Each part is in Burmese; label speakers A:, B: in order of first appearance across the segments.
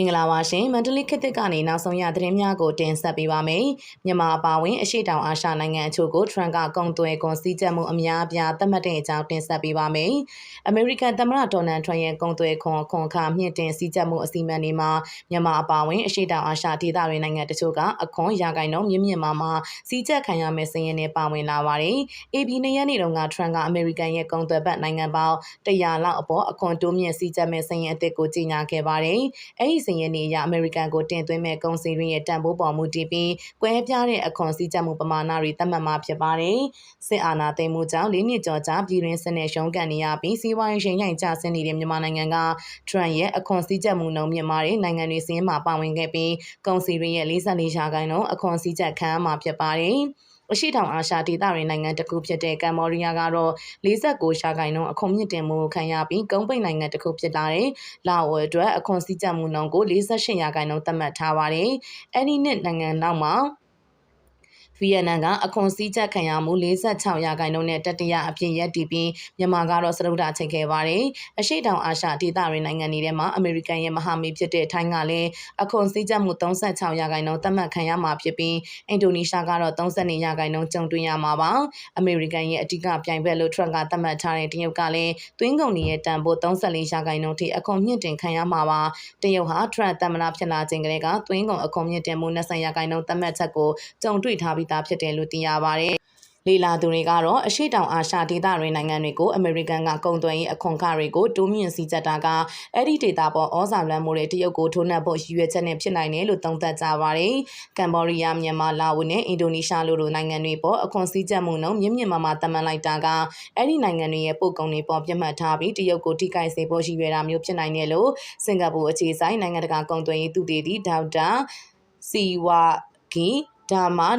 A: မင်္ဂလာပါရှင်မန္တလေးခေတ်သစ်ကနေနောက်ဆုံးရသတင်းများကိုတင်ဆက်ပေးပါမယ်မြန်မာအပါအဝင်အရှိတောင်အာရှနိုင်ငံအချို့ကိုထရန်ကကုံသွဲကွန်စည်းချက်မှုအများအပြားသတ်မှတ်တဲ့အကြောင်းတင်ဆက်ပေးပါမယ်အမေရိကန်သမ္မတဒေါ်နယ်ထရန့်ရဲ့ကုံသွဲခွန်ခွန်ခါမြင့်တင်စည်းချက်မှုအစီအမံတွေမှာမြန်မာအပါအဝင်အရှိတောင်အာရှဒေသတွေနိုင်ငံတချို့ကအခွန်ရာဂိုင်နှုန်းမြင့်မြင့်မာမာစည်းချက်ခံရမယ့်စည်ရင်တွေပါဝင်လာပါတယ် AB နှစ်ရက်နေ့တုန်းကထရန်ကအမေရိကန်ရဲ့ကုံသွဲဘက်နိုင်ငံပေါင်း100လောက်အပေါ်အခွန်တိုးမြင့်စည်းချက်မဲ့စည်ရင်အသစ်ကိုကြီးညာခဲ့ပါတယ်အဲ့ဒီစည်ရင်တွေအရအမေရိကန်ကိုတင်သွင်းမဲ့ကုန်စည်တွေရဲ့တန်ဖိုးပေါ်မူတည်ပြီးကွဲပြားတဲ့အခွန်စည်းချက်မှုပမာဏတွေသတ်မှတ်မှာဖြစ်ပါတယ်။စစ်အာဏာသိမ်းမှုကြောင့်၄နှစ်ကျော်ကြာပြည်တွင်းစစ်နဲ့ရှုံးကန်နေရပြီးစီးပွားရေးရှင်ရိုင်ကျဆင်းနေတဲ့မြန်မာနိုင်ငံကထရန့်ရဲ့အခွန်စည်းချက်မှုနှုန်းမြင့်မားတဲ့နိုင်ငံတွေစင်းမှာပါဝင်ခဲ့ပြီးကုန်စည်တွေရဲ့44ရာခိုင်နှုန်းအခွန်စည်းချက်ခံမှာဖြစ်ပါတယ်။ အရှိတောင်အာရှဒေသရင်းနိုင်ငံတစ်ခုဖြစ်တဲ့ကမ္ဘောဒီးယားကတော့49ရှားကိုင်နှုန်းအခွန်မြင့်တင်မှုခံရပြီးကုန်းပိတ်နိုင်ငံတစ်ခုဖြစ်လာတဲ့လာအိုအတွက်အခွန်စည်းကြပ်မှုနှုန်းကို48ရာခိုင်နှုန်းသတ်မှတ်ထားပါတယ်။အဲဒီနှစ်နိုင်ငံနောက်မှာ ဗီယက်နမ်ကအခွန်စည်းချက်ခံရမှု46ရာခိုင်နှုန်းနဲ့တတိယအဖြစ်ရပ်တည်ပြီးမြန်မာကတော့စရုပ်တာချိန်ခဲ့ပါတယ်။အရှိတောင်အာရှဒေသရင်းနိုင်ငံတွေထဲမှာအမေရိကန်ရဲ့မဟာမိတ်ဖြစ်တဲ့ထိုင်းကလည်းအခွန်စည်းချက်မှု36ရာခိုင်နှုန်းသတ်မှတ်ခံရမှာဖြစ်ပြီးအင်ဒိုနီးရှားကတော့32ရာခိုင်နှုန်းကြုံတွေ့ရမှာပါ။အမေရိကန်ရဲ့အဓိကပြိုင်ဘက်လို့ထရန့်ကသတ်မှတ်ထားတဲ့တရုတ်ကလည်းသွင်းကုန်တွေရဲ့တန်ဖိုး34ရာခိုင်နှုန်းထိအခွန်မြင့်တင်ခံရမှာပါ။တရုတ်ဟာထရန့်သမ္မတဖြစ်လာခြင်းကလေးကသွင်းကုန်အခွန်မြင့်တင်မှု20ရာခိုင်နှုန်းသတ်မှတ်ချက်ကိုကြုံတွေ့ထားပြီးသားဖြစ်တယ်လို့သိရပါတယ်။လေလာသူတွေကတော့အရှိတောင်အာရှဒေသတွေနိုင်ငံတွေကိုအမေရိကန်ကကုန်သွယ်ရေးအခွန်ခတွေကိုတိုးမြင့်စည်းကြတာကအဲ့ဒီဒေတာပေါ်ဩဇာလွှမ်းမိုးတဲ့တရုတ်ကိုထိုးနှက်ဖို့ရည်ရွယ်ချက်နဲ့ဖြစ်နိုင်တယ်လို့သုံးသပ်ကြပါတယ်။ကမ္ဘောဒီးယားမြန်မာလာအိုနဲ့အင်ဒိုနီးရှားလိုလိုနိုင်ငံတွေပေါ်အခွန်စည်းကြမှုနှုန်းမြင့်မြင့်မားမားသတ်မှတ်လိုက်တာကအဲ့ဒီနိုင်ငံတွေရဲ့ပို့ကုန်တွေပေါ်ပြတ်မှတ်ထားပြီးတရုတ်ကိုထိခိုက်စေဖို့ရည်ရွယ်တာမျိုးဖြစ်နိုင်တယ်လို့စင်ကာပူအခြေဆိုင်နိုင်ငံတကာကုန်သွယ်ရေးသူတေသီဒေါက်တာစီဝါဂီဒါမာ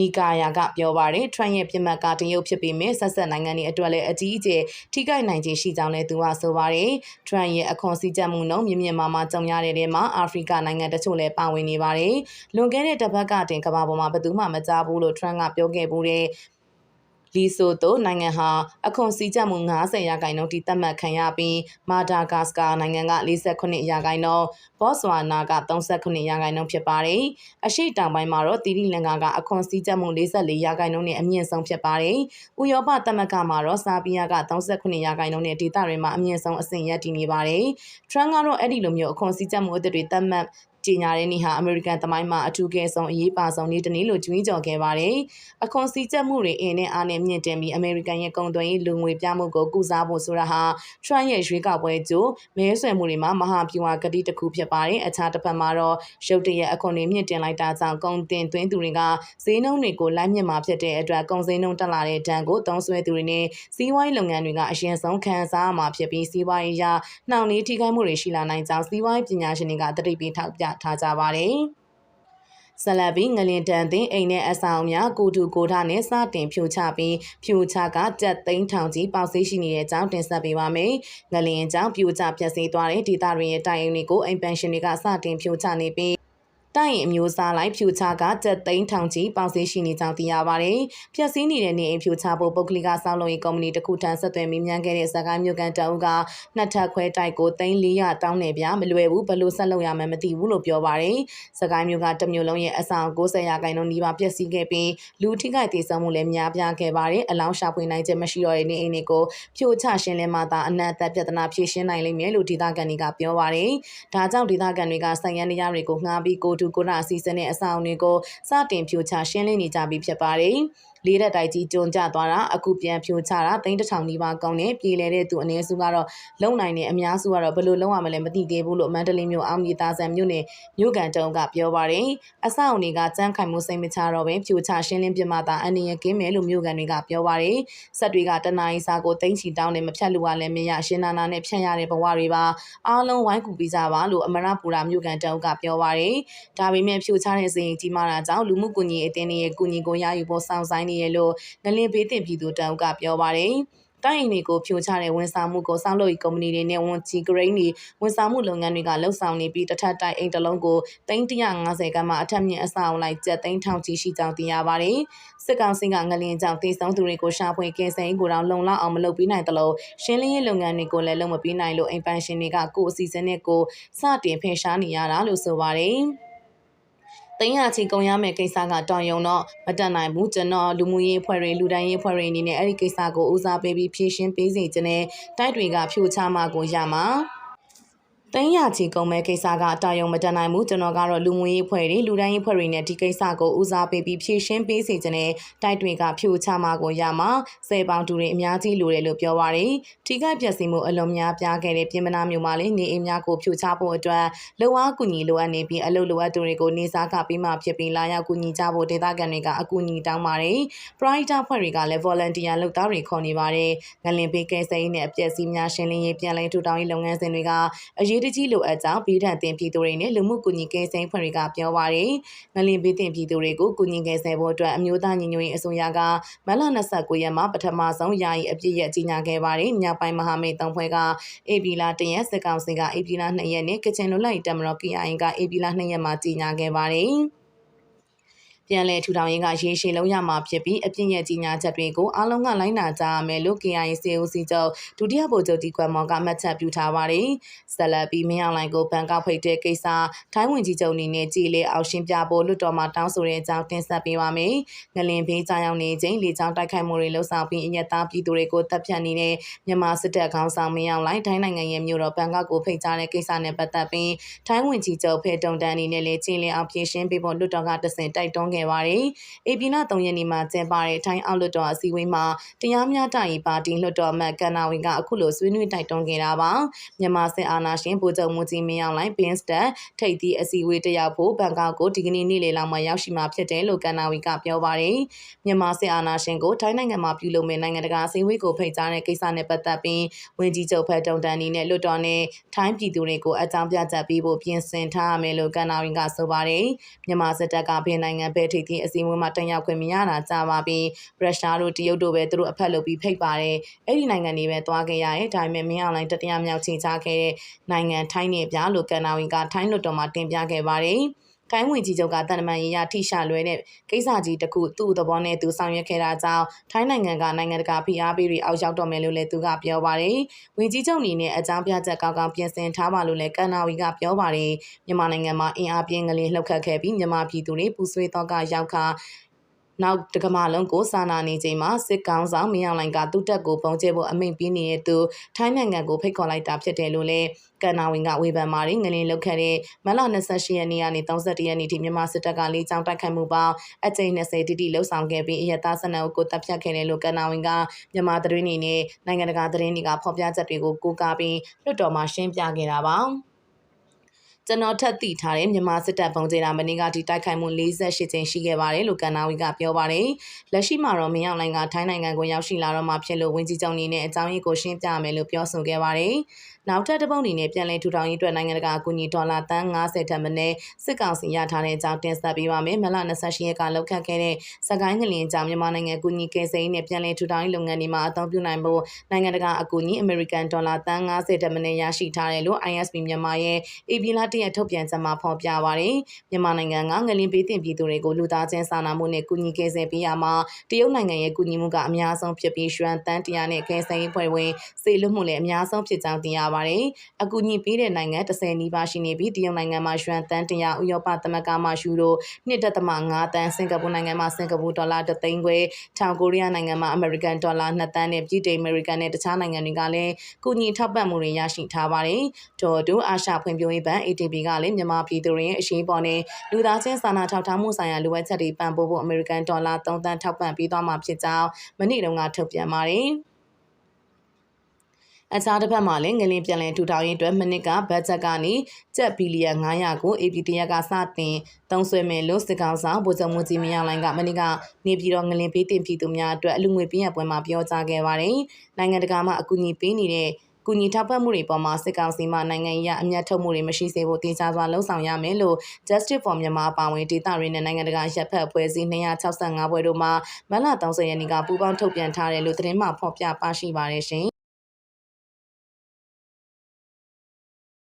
A: နီကာယာကပြောပါတယ်ထရန့်ရဲ့ပြစ်မှတ်ကတရုတ်ဖြစ်ပေမဲ့ဆက်ဆက်နိုင်ငံတွေအတွက်လည်းအကြီးအကျယ်ထိခိုက်နိုင်ခြင်းရှိကြောင်းလည်းသူကဆိုပါတယ်ထရန့်ရဲ့အခွန်စည်းကြပ်မှုနှုန်းမြင့်မြင့်မားမားကြုံရတဲ့ထဲမှာအာဖရိကနိုင်ငံတချို့လည်းပါဝင်နေပါတယ်လွန်ခဲ့တဲ့တစ်ပတ်ကတင်ကမ္ဘာပေါ်မှာဘယ်သူမှမကြားဘူးလို့ထရန့်ကပြောခဲ့ဘူးတဲ့ လီဆိုတိုနိုင်ငံဟာအခွန်စည်းကြပ်မှု90ရာခိုင်နှုန်းထိသတ်မှတ်ခံရပြီးမာဒါဂတ်စကာနိုင်ငံက48ရာခိုင်နှုန်းဘော့ဆွာနာက38ရာခိုင်နှုန်းဖြစ်ပါတယ်။အရှိတောင်ပိုင်းမှာတော့တီရီလင်္ကာကအခွန်စည်းကြပ်မှု44ရာခိုင်နှုန်းနဲ့အမြင့်ဆုံးဖြစ်ပါတယ်။ဥရောပသမဂ္ဂမှာတော့ဆာဘီယာက38ရာခိုင်နှုန်းနဲ့ဒေသတွေမှာအမြင့်ဆုံးအဆင့်ရတည်နေပါတယ်။ထရန့်ကတော့အဲ့ဒီလိုမျိုးအခွန်စည်းကြပ်မှုအသစ်တွေသတ်မှတ် ကြေညာတဲ့နေ့ဟာအမေရိကန်သမိုင်းမှာအထူးကဲဆုံးအရေးပါဆုံးနေ့တစ်နေ့လို့ကြွေးကြော်ခဲ့ပါတယ်။အခွန်စည်းချက်မှုတွေအင်းနဲ့အားနဲ့မြင့်တင်ပြီးအမေရိကန်ရဲ့ကုန်သွယ်ရေးလူငွေပြမှုကိုကုစားဖို့ဆိုတာဟာထရန့်ရဲ့ရွေးကောက်ပွဲကြိုမဲဆွယ်မှုတွေမှာမဟာဗျူဟာကတိတစ်ခုဖြစ်ပါတယ်။အခြားတစ်ဖက်မှာတော့ရုတ်တရက်အခွန်တွေမြင့်တင်လိုက်တာကြောင့်ကုန်တင်သွင်းသူတွေကဈေးနှုန်းတွေကိုလိုက်မြင့်မှာဖြစ်တဲ့အတွက်ကုန်ဈေးနှုန်းတက်လာတဲ့ဒဏ်ကိုသုံးစွဲသူတွေနဲ့စီးပွားရေးလုပ်ငန်းတွေကအရင်ဆုံးခံစားရမှာဖြစ်ပြီးစီးပွားရေးရနှောင့်နှေးထိခိုက်မှုတွေရှိလာနိုင်ကြောင်းစီးပွားရေးပညာရှင်တွေကတတိပေးထောက်ပြထားကြပါတယ်။ဆလဘီငလင်တန်တင်အိမ်နဲ့အဆောင်များကိုတူကိုထားနဲ့စတင်ဖြိုချပြီးဖြိုချကကြက်သိန်းထောင်ကြီးပေါက်ဆေးရှိနေတဲ့အကြောင်းတင်ဆက်ပေးပါမယ်။ငလင်အကြောင်းပြိုချပြက်စီးသွားတဲ့ဒေသတွေရဲ့တိုင်အိမ်တွေကိုအိမ်ပန်ရှင်တွေကစတင်ဖြိုချနေပြီး တိုင်ရင်အမျိုးအစားလိုက်ဖြူချကကြက်သိန်းထောင်ကြီးပေါင်စည်းရှိနေကြောင်းသိရပါတယ်။ဖြက်စည်းနေတဲ့နေအိမ်ဖြူချဖို့ပုဂ္ဂလိကစောင်းလုံရေးကုမ္ပဏီတစ်ခုထံဆက်သွယ်မိမြန်ခဲ့တဲ့စကိုင်းမြို့ကန်တအုပ်ကနှစ်ထပ်ခွဲတိုက်ကိုသိန်း400တောင်းနေပြမလွယ်ဘူးဘလို့ဆက်လုပ်ရမှန်းမသိဘူးလို့ပြောပါတယ်။စကိုင်းမြို့ကတမျိုးလုံးရဲ့အဆောင်90ရာခိုင်နှုန်းနီးပါးပျက်စီးခဲ့ပြီးလူထိခိုက်ဒေဆုံးမှုလည်းများပြားခဲ့ပါတယ်။အလောင်းရှာဖွေနိုင်ခြင်းမရှိတော့တဲ့နေအိမ်တွေကိုဖြိုချရှင်းလင်းမှသာအနက်အသက်ပြဿနာဖြေရှင်းနိုင်လိမ့်မယ်လို့ဒေသခံတွေကပြောပါတယ်။ဒါကြောင့်ဒေသခံတွေကဆိုင်ရန်တရားတွေကိုငှားပြီးကိုတူကိုနာအစီအစဉ်နဲ့အဆောင်တွေကိုစတင်ဖြိုချရှင်းလင်းနေကြပြီဖြစ်ပါတယ်။ လေးရက်တိုက်ကြီးကျွန်းကျသွားတာအခုပြန်ဖြိုချတာသိန်းတစ်ထောင်နီးပါးကောင်းနေပြည်လဲတဲ့သူအနည်းစုကတော့လုံနိုင်နေအများစုကတော့ဘယ်လိုလုံရမလဲမသိသေးဘူးလို့မန္တလေးမြို့အောင်မြေသားဆန်မြို့နယ်မြို့ကန်တုံးကပြောပါတယ်အဆောက်အုံတွေကစမ်းခိုင်မှုစိတ်မချတော့ပဲဖြိုချရှင်းလင်းပြမှသာအန္တရာယ်ကင်းမယ်လို့မြို့ကန်တွေကပြောပါတယ်ဆက်တွေကတနအီစာကိုသိန်းချီတောင်းနေမဖြတ်လူကလည်းမရရှင်းနာနာနဲ့ဖြန့်ရတဲ့ဘဝတွေပါအားလုံးဝိုင်းကူပြီးကြပါလို့အမရပူရာမြို့ကန်တုံးကပြောပါတယ်ဒါပေမဲ့ဖြိုချတဲ့စီရင်ကြီးမာတာကြောင့်လူမှုကွန်ရက်အတင်းရဲ့ကုညီကိုရယူဖို့စောင့်ဆိုင်နေရလို့ငလင်ဘေးတင်ပြည်သူတအုပ်ကပြောပါတယ်။တတိုင်းအိမ်တွေကိုဖြိုချတဲ့ဝန်ဆောင်မှုကိုစောင့်လို့ကုမ္ပဏီတွေနဲ့ဝန်ကြီးဂရိန်းတွေဝန်ဆောင်မှုလုပ်ငန်းတွေကလှုပ်ဆောင်နေပြီးတစ်ထပ်တိုက်အိမ်တစ်လုံးကို350ကမှအထက်မြင့်အဆောင်လိုက်ကျပ်သိန်းထောင်ချီရှိကြောင်းသိရပါတယ်။စစ်ကောင်စီကငလင်ကြောင့်တည်ဆုံသူတွေကိုရှာဖွေကင်းစင်ကိုတောင်လုံလောက်အောင်မလုပ်ပြီးနိုင်သလိုရှင်းလင်းရေးလုပ်ငန်းတွေကိုလည်းလုပ်မပြီးနိုင်လို့အိမ်ပိုင်ရှင်တွေကကိုယ်အစီအစဉ်နဲ့ကိုစတင်ဖင်ရှားနေရတာလို့ဆိုပါတယ်။ တင်ရချီကုန်ရမယ့်ကိစ္စကတောင်ယုံတော့မတက်နိုင်ဘူးကျွန်တော်လူမှုရေးအဖွဲ့တွေလူတိုင်းရေးအဖွဲ့တွေအနေနဲ့အဲ့ဒီကိစ္စကိုဦးစားပေးပြီးဖြည့်ရှင်းပေးစီခြင်းနဲ့တိုက်တွေကဖြိုချမှာကိုရမှာ တင်းရချီကုန်မဲ့ကိစ္စကတာယုံမတန်နိုင်ဘူးကျွန်တော်ကတော့လူမှုရေးအဖွဲ့တွေလူတိုင်းရေးအဖွဲ့တွေနဲ့ဒီကိစ္စကိုဦးစားပေးပြီးဖြည့်ရှင်းပေးစီခြင်းနဲ့တိုက်တွေကဖြိုချမှာကိုရမှာဆယ်ပေါင်တူတွေအများကြီးလိုတယ်လို့ပြောပါရယ်ထိခိုက်ပျက်စီးမှုအလုံးများပြားခဲ့တဲ့ပြင်မနာမျိုးမှာလည်းနေအိမ်များကိုဖြိုချဖို့အတွက်လုံအားကူညီလိုအပ်နေပြီးအလုပ်လိုအပ်သူတွေကိုနေစားကပြီးမှဖြစ်ပြီးလာရောက်ကူညီကြဖို့ဒေသခံတွေကအကူအညီတောင်းပါတယ်ပရိုက်တာဖွဲ့တွေကလည်း volunteer လုပ်သားတွေခေါ်နေပါတယ်ငလင်ပေးကဲစိမ်းနဲ့အပျက်စီးများရှင်းလင်းရေးပြန်လည်ထူထောင်ရေးလုပ်ငန်းစဉ်တွေကအရေးတကြီးလိုအပ်ကြောင်းပြည်ထန်တင်ပြည်သူတွေနဲ့လူမှုကူညီကဲစိမ်းဖွဲ့တွေကပြောပါရယ်ငလင်ပေးတင်ပြည်သူတွေကိုကူညီကဲဆယ်ဖို့အတွက်အမျိုးသားညီညွတ်ရေးအစိုးရကမလ29ရက်မှာပထမဆုံးယာယီအပြည့်ရက်ကြီးညာခဲ့ပါတယ်ညပိုင်းမဟာမိတ်သုံးဖွဲ့ကအေပီလာ1ရက်စစ်ကောင်စီကအေပီလာ2ရက်နဲ့ကချင်လူလိုက်တမတော် KIA ကအေပီလာ2ရက်မှာကြီးညာခဲ့ပါတယ် ပြန်လည်ထူထောင်ရေးကရေရှည်လုံးရမှာဖြစ်ပြီးအပြည့်ရဲ့ကြီးညာချက်တွေကိုအားလုံးကလိုက်နာကြရမယ်လို့ KIA COC ချုပ်ဒုတိယဗိုလ်ချုပ်တီကွမ်မော်ကမှတ်ချက်ပြုထားပါတယ်။ဆက်လက်ပြီးမင်းအောင်လိုင်ကိုဘန်ကောက်ဖိတ်တဲ့ကိစ္စထိုင်းဝင်ကြီးချုပ်အနေနဲ့ကြည်လေအောင်ရှင်းပြဖို့လွတ်တော်မှာတောင်းဆိုတဲ့အကြောင်းတင်ဆက်ပေးပါမယ်။ငလင်ဖေးကြောင်ရောက်နေခြင်းလေကြောင်းတိုက်ခိုက်မှုတွေလှုပ်ဆောင်ပြီးအညက်သားပြည်သူတွေကိုတပ်ဖြတ်နေတဲ့မြန်မာစစ်တပ်ခေါင်းဆောင်မင်းအောင်လိုင်ထိုင်းနိုင်ငံရဲ့မြို့တော်ဘန်ကောက်ကိုဖိတ်ကြားတဲ့ကိစ္စနဲ့ပတ်သက်ပြီးထိုင်းဝင်ကြီးချုပ်ဖေတုံတန်အနေနဲ့လည်းကြည်လေအောင်ဖြည့်ရှင်းပေးဖို့လွတ်တော်ကတဆင့်တိုက်တွန်းခဲ့ပါတယ်။ AP လ3ရက်နေ့မှာကျင်းပတဲ့ထိုင်းအောက်လွှတ်တော်အစည်းအဝေးမှာတရားမျှတရေးပါတီလွှတ်တော်အမတ်ကန်နာဝီကအခုလိုဆွေးနွေးတိုက်တွန်းခဲ့တာပါ။မြန်မာစစ်အာဏာရှင်ဗိုလ်ချုပ်မူကြီးမင်းအောင်လှိုင်ဘင်းစတက်ထိပ်သီးအစည်းအဝေးတက်ရောက်ဖို့ဘန်ကောက်ကိုဒီကနေ့နေ့လယ်လောက်မှာရောက်ရှိမှာဖြစ်တယ်လို့ကန်နာဝီကပြောပါတယ်။မြန်မာစစ်အာဏာရှင်ကိုထိုင်းနိုင်ငံမှာပြုလုပ်မဲ့နိုင်ငံတကာအစည်းအဝေးကိုဖိတ်ကြားတဲ့ကိစ္စနဲ့ပတ်သက်ပြီးဝန်ကြီးချုပ်ဖက်တုံတန်နီနဲ့လွှတ်တော်နဲ့ထိုင်းပြည်သူတွေကိုအကြောင်းပြချက်ပေးဖို့ပြင်ဆင်ထားရမယ်လို့ကန်နာဝီကဆိုပါတယ်။မြန်မာစစ်တပ်ကဘယ်နိုင်ငံပဲထိပ်သီးအစည်းအဝေးမှာတက်ရောက်ခွင့်မရတာကြာပါပြီရုရှားတို့တရုတ်တို့ပဲသူတို့အဖက်လုပ်ပြီးဖိတ်ပါတယ်အဲ့ဒီနိုင်ငံတွေပဲသွားခဲ့ရရဲ့ဒါပေမဲ့မင်းအောင်လိုင်းတတိယမြောက်ချိန်ချခဲ့တဲ့နိုင်ငံထိုင်းနေပြလို့ကန်နာဝီကထိုင်းလွတ်တော်မှာတင်ပြခဲ့ပါတယ် ကိုင်းဝင်ကြီးချုပ်ကတန်တမန်ရေးရထိရှာလွဲတဲ့ကိစ္စကြီးတစ်ခုသူ့သဘောနဲ့သူဆောင်ရွက်ခဲ့တာကြောင့်ထိုင်းနိုင်ငံကနိုင်ငံတကာဖိအားပေးတွေအောက်ရောက်တော့မယ်လို့လည်းသူကပြောပါတယ်။ဝင်ကြီးချုပ်အနေနဲ့အကြောင်းပြချက်ကောင်းကောင်းပြင်ဆင်ထားပါလို့လည်းကန်နာဝီကပြောပါတယ်။မြန်မာနိုင်ငံမှာအင်အားပြင်းကလေးလှုပ်ခတ်ခဲ့ပြီးမြန်မာပြည်သူတွေပူဆွေးတော့ကရောက်ခါ နောက်တကမလုံးကိုစာနာနေချိန်မှာစစ်ကောင်ဆောင်မင်းအောင်လိုင်ကသူ့တက်ကိုပုံကျဲဖို့အမိန့်ပေးနေတဲ့သူထိုင်းနိုင်ငံကိုဖိတ်ခေါ်လိုက်တာဖြစ်တယ်လို့လည်းကန်နာဝင်ကဝေဖန်မာရင်းငလင်းလောက်ခဲ့တဲ့မလ28ရက်နေ့ကနေ31ရက်နေ့ထိမြန်မာစစ်တပ်ကလေးချောင်းတိုက်ခိုက်မှုပေါင်းအကြိမ်20တိတိလှုပ်ဆောင်ခဲ့ပြီးအရတားစနအုပ်ကိုတပ်ဖြတ်ခဲ့တယ်လို့ကန်နာဝင်ကမြန်မာသတင်းတွေနဲ့နိုင်ငံတကာသတင်းတွေကဖော်ပြချက်တွေကိုကိုးကားပြီးလွှတ်တော်မှာရှင်းပြခဲ့တာပါ။ ကျွန်တော်ထပ်သိထားတဲ့မြန်မာစစ်တပ်ပုံကျတာမနေ့ကဒီတိုက်ခိုက်မှု48ကြိမ်ရှိခဲ့ပါတယ်လို့ကန်နာဝီကပြောပါတယ်။လက်ရှိမှာတော့မင်းအောင်လိုင်ကထိုင်းနိုင်ငံကိုရောက်ရှိလာတော့မှဖြစ်လို့ဝင်းကြီးချုပ်နေနဲ့အကြောင်းရင်းကိုရှင်းပြမယ်လို့ပြောဆိုခဲ့ပါတယ်။ နောက်ထပ်တစ်ပုတ်အနေနဲ့ပြန်လည်ထူထောင်ရေးအတွက်နိုင်ငံတကာအကူအညီဒေါ်လာတန်း90ထက်မနည်းစစ်ကောင်စီရထားတဲ့အကြောင်းတင်ဆက်ပေးပါမယ်။မလ28ရက်ကလောက်ခတ်ခဲ့တဲ့စကိုင်းငလင်ကြောင့်မြန်မာနိုင်ငံအကူအညီကယ်ဆယ်ရေးနဲ့ပြန်လည်ထူထောင်ရေးလုပ်ငန်းတွေမှာအသုံးပြုနိုင်ဖို့နိုင်ငံတကာအကူအညီအမေရိကန်ဒေါ်လာတန်း90ထက်မနည်းရရှိထားတယ်လို့ ISP မြန်မာရဲ့အေပီလာတရက်ထုတ်ပြန်ချက်မှာဖော်ပြပါတယ်။မြန်မာနိုင်ငံကငလင်ပေးတင်ပြည်သူတွေကိုလူသားချင်းစာနာမှုနဲ့ကူညီကယ်ဆယ်ပေးရမှာတရုတ်နိုင်ငံရဲ့ကူညီမှုကအများဆုံးဖြစ်ပြီးရွှန်တန်းတရားနဲ့ကယ်ဆယ်ရေးဖွဲ့ဝင်စေလွတ်မှုလည်းအများဆုံးဖြစ်ကြောင်းသိရပါတယ်။အကူအညီပေးတဲ့နိုင်ငံ30နီးပါးရှိနေပြီးတရုတ်နိုင်ငံမှာရွှန်တန်းတရားဥရောပသမဂ္ဂမှရှူတို့1.5တန်းစင်ကာပူနိုင်ငံမှာစင်ကာပူဒေါ်လာ3သိန်းခွဲတောင်ကိုရီးယားနိုင်ငံမှာအမေရိကန်ဒေါ်လာ2တန်းနဲ့ပြည်တိန်အမေရိကန်နဲ့တခြားနိုင်ငံတွေကလည်းကူညီထောက်ပံ့မှုတွေရရှိထားပါတယ်။ဒေါ်တူအာရှဖွံ့ဖြိုးရေးဘဏ် ATP ကလည်းမြန်မာပြည်သူတွေရဲ့အရှိန်ပေါ်နဲ့လူသားချင်းစာနာထောက်ထားမှုဆိုင်ရာလိုအပ်ချက်တွေပံ့ပိုးဖို့အမေရိကန်ဒေါ်လာ3တန်းထောက်ပံ့ပေးသွားမှာဖြစ်ကြောင်းမနေ့တုန်းကထုတ်ပြန်ပါတယ်။ အခြားတစ်ဖက်မှာလည်းငလင်းပြန်လည်ထူထောင်ရေးအတွက်မနစ်ကဘတ်ဂျက်ကနေကျပ်ဘီလီယံ900ကို AP တရက်ကစတင်သုံးစွဲမယ်လို့စစ်ကောင်ဆောင်ဗိုလ်ချုပ်မူကြီးမင်းအောင်လှိုင်ကမနစ်ကနေပြည်တော်ငလင်းပေးတင်ပြည်သူများအတွက်အလူငွေပြည့်ရပွဲမှာပြောကြားခဲ့ပါတယ်။နိုင်ငံတကာမှအကူအညီပေးနေတဲ့ကူညီထောက်ပံ့မှုတွေပေါ်မှာစစ်ကောင်စီမှနိုင်ငံရေးအမျက်ထုတ်မှုတွေမရှိစေဖို့တင်စားစွာလှုံ့ဆော်ရမယ်လို့ Justice for Myanmar အပါအဝင်ဒေသရင်းနဲ့နိုင်ငံတကာရပ်ဖက်အဖွဲ့အစည်း265ဘွဲတို့မှမတ်လ30ရက်နေ့ကပူးပေါင်းထုတ်ပြန်ထားတယ်လို့သတင်းမှဖော်ပြပါရှိပါတယ်ရှင်